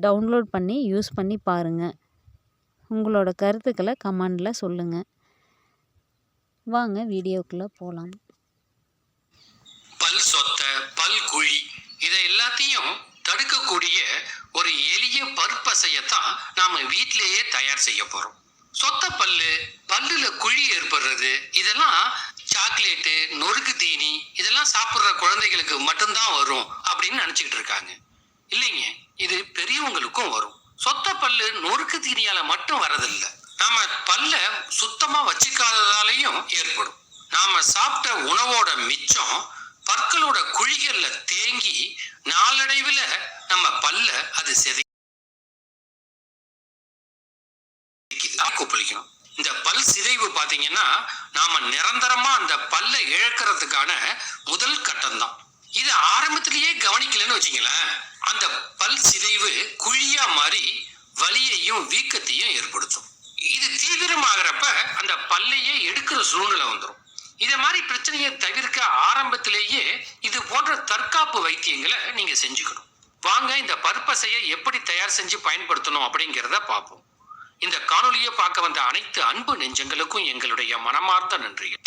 Download பண்ணி use பண்ணி பாருங்கள் உங்களோட கருத்துக்களை கமெண்டில் சொல்லுங்கள் வாங்க வீடியோக்குள்ளே போகலாம் பல் சொத்த பல் குழி இதை எல்லாத்தையும் தடுக்கக்கூடிய ஒரு எளிய பற்பசையத்தான் நாம் வீட்டிலேயே தயார் செய்ய போகிறோம் சொத்த பல்லு பல்லுல குழி ஏற்படுறது இதெல்லாம் சாக்லேட்டு நொறுக்கு தீனி இதெல்லாம் சாப்பிட்ற குழந்தைகளுக்கு மட்டும்தான் வரும் அப்படின்னு நினச்சிக்கிட்டு இருக்காங்க. இல்லைங்க? இது பெரியவங்களுக்கும் வரும். சொத்த பல்லு நொறுக்கு தீனியால மட்டும் வரதில்லை. நாம பல்ல சுத்தமா வச்சுக்காததாலையும் ஏற்படும். நாம சாப்பிட்ட உணவோட மிச்சம் பற்களோட குழிகள்ல தேங்கி நாளடைவில் நம்ம பல்ல அது செதை கொப்பளிக்கணும்? இந்த பல் சிதைவு பாத்தீங்கன்னா நாம நிரந்தரமா அந்த பல்ல இழக்கிறதுக்கான முதல் கட்டம் தான் இது ஆரம்பத்திலேயே கவனிக்கலன்னு வச்சுங்களேன் அந்த பல் சிதைவு குழியா மாறி வலியையும் வீக்கத்தையும் ஏற்படுத்தும். இது தீவிரமாகிறப்ப அந்த பல்லையே எடுக்கிற சூழ்நிலை வந்துடும் இதை மாதிரி பிரச்சனையை தவிர்க்க ஆரம்பத்திலேயே இது போன்ற தற்காப்பு வைத்தியங்களை நீங்க செஞ்சுக்கணும். வாங்க இந்த பற்பசையை எப்படி தயார் செஞ்சு பயன்படுத்தணும் அப்படிங்கிறத பார்ப்போம். இந்த காணொலியை பார்க்க வந்த அனைத்து அன்பு நெஞ்சங்களுக்கும் எங்களுடைய மனமார்ந்த நன்றிகள்.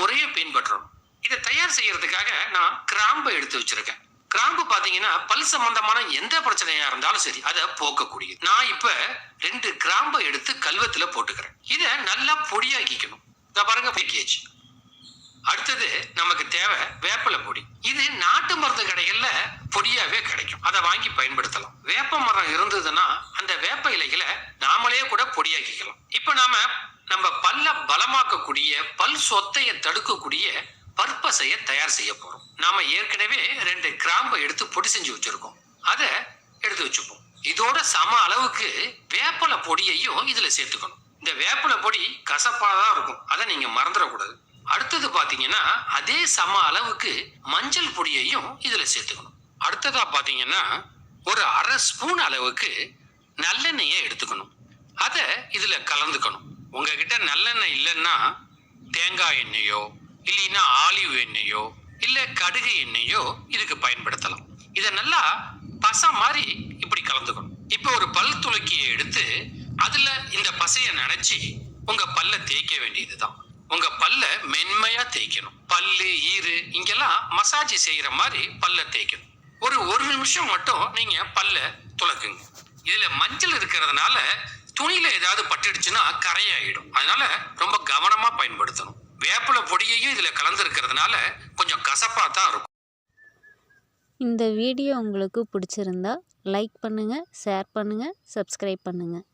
முறையை பின்பற்றணும். இதை தயார் செய்யறதுக்காக நான் கிராம்பை எடுத்து வச்சிருக்கேன். கிராம்பு பாத்தீங்கன்னா பல் சம்பந்தமான எந்த பிரச்சனையா இருந்தாலும் சரி அதை போக்கக்கூடியது. நான் இப்ப ரெண்டு கிராம்பை எடுத்து கல்வத்துல போட்டுக்கிறேன். இதை நல்லா பொடியாக்கிக்கணும். இதை பாருங்க பேக்கேஜ் அடுத்தது நமக்கு தேவை வேப்பலை பொடி. இது நாட்டு மருந்து கடைகள்ல பொடியாவே கிடைக்கும். அதை வாங்கி பயன்படுத்தலாம். வேப்ப மரம் இருந்ததுன்னா அந்த வேப்ப இலைகளை நாமளே கூட பொடியாக்கிக்கலாம் இப்ப நாம நம்ம பல்ல பலமாக்கக்கூடிய பல் சொத்தையை தடுக்கக்கூடிய பற்பசையை தயார் செய்ய போறோம். நாம ஏற்கனவே ரெண்டு கிராம்பை எடுத்து பொடி செஞ்சு வச்சிருக்கோம். அதை எடுத்து வச்சுப்போம். இதோட சம அளவுக்கு வேப்பலை பொடியையும் இதுல சேர்த்துக்கணும். இந்த வேப்பலை பொடி கசப்பாக தான் இருக்கும். அதை நீங்க மறந்துடக்கூடாது. அடுத்தது பாத்தீங்கன்னா அதே சம அளவுக்கு மஞ்சள் பொடியையும் இதுல சேர்த்துக்கணும். அடுத்ததா பாத்தீங்கன்னா ஒரு அரை ஸ்பூன் அளவுக்கு நல்லெண்ணெயை எடுத்துக்கணும். அதை இதுல கலந்துக்கணும். உங்ககிட்ட நல்லெண்ணெய் இல்லைன்னா தேங்காய் எண்ணெயோ இல்லைன்னா ஆலிவ் எண்ணெயோ இல்லை கடுகு எண்ணெயோ இதுக்கு பயன்படுத்தலாம். இதை நல்லா பசை மாதிரி இப்படி கலந்துக்கணும். இப்போ ஒரு பல் துளக்கியை எடுத்து அதுல இந்த பசையை நினைச்சு உங்க பல்ல தேய்க்க வேண்டியதுதான். உங்க பல்ல மென்மையா தேய்க்கணும். பல்லு ஈறு இங்கெல்லாம் மசாஜ் செய்யற மாதிரி பல்ல தேய்க்கணும். ஒரு ஒரு நிமிஷம் மட்டும் நீங்க பல்ல துளக்குங்க. இதுல மஞ்சள் இருக்கிறதுனால துணியில ஏதாவது பட்டுடுச்சுன்னா கரையாயிடும். அதனால ரொம்ப கவனமா பயன்படுத்தணும். வேப்பில பொடியையும் இதுல கலந்துருக்கிறதுனால கொஞ்சம் கசப்பா தான் இருக்கும். இந்த வீடியோ உங்களுக்கு பிடிச்சிருந்தா லைக் பண்ணுங்கள் ஷேர் பண்ணுங்கள் சப்ஸ்கிரைப் பண்ணுங்கள்